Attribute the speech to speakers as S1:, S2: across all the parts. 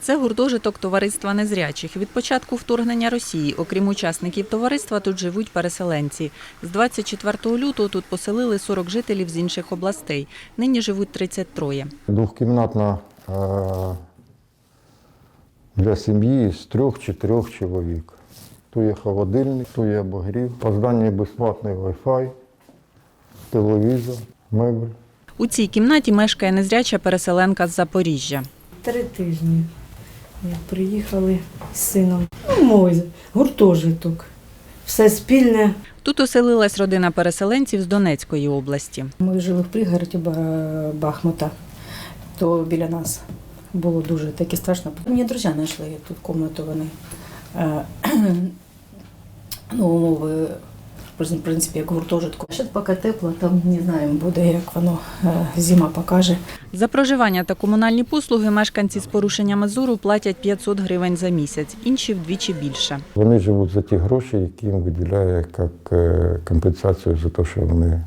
S1: Це гуртожиток товариства незрячих. Від початку вторгнення Росії, окрім учасників товариства, тут живуть переселенці. З 24 лютого тут поселили 40 жителів з інших областей. Нині живуть 33.
S2: Двохкімнатна е, для сім'ї з трьох-чотирьох чоловік. Тут є холодильник, тут є обогрів, по зданні безплатний Wi-Fi, телевізор, мебель.
S1: У цій кімнаті мешкає незряча переселенка з Запоріжжя.
S3: Три тижні. Приїхали з сином. Ну, мой гуртожиток. Все спільне.
S1: Тут оселилась родина переселенців з Донецької області.
S3: Ми жили в пригороді Бахмута, то біля нас було дуже таке страшно. Мені друзі знайшли тут кімнату вони. Е, Ну, умови, в принципі, як гуртожитку. Ще поки тепло, там не знаємо, буде, як воно е, зима покаже.
S1: За проживання та комунальні послуги мешканці з порушеннями зору платять 500 гривень за місяць, інші вдвічі більше.
S2: Вони живуть за ті гроші, які їм виділяє як е, компенсацію за те, що вони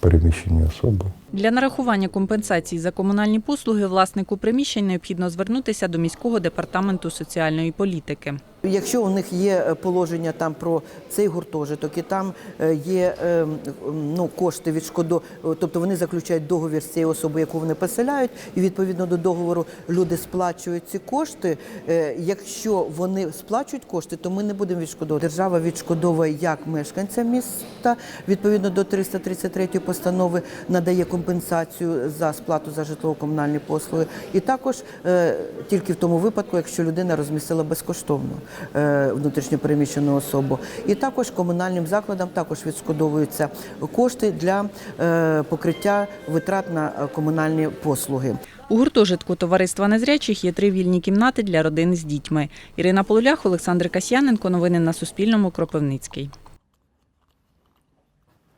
S2: переміщені особи.
S1: Для нарахування компенсацій за комунальні послуги власнику приміщень необхідно звернутися до міського департаменту соціальної політики.
S4: Якщо у них є е, положення там про цей гуртожиток, і там е, є е, ну, кошти відшкодо, тобто вони заключають договір з цією особою, яку вони поселяють, і відповідно до договору люди сплачують ці кошти. Е, Якщо вони сплачують кошти, то ми не будемо відшкодовувати. Держава відшкодовує як мешканцям міста, відповідно до 333 постанови надає компенсацію за сплату за житлово-комунальні послуги, і також е, тільки в тому випадку, якщо людина розмістила безкоштовно е, внутрішньопереміщену особу. І також комунальним закладам також відшкодовуються кошти для е, покриття витрат на комунальні послуги.
S1: У гуртожитку товариства незрячих є три вільні кімнати для родин з дітьми. Ірина Полулях, Олександр Касьяненко. Новини на Суспільному. Кропивницький.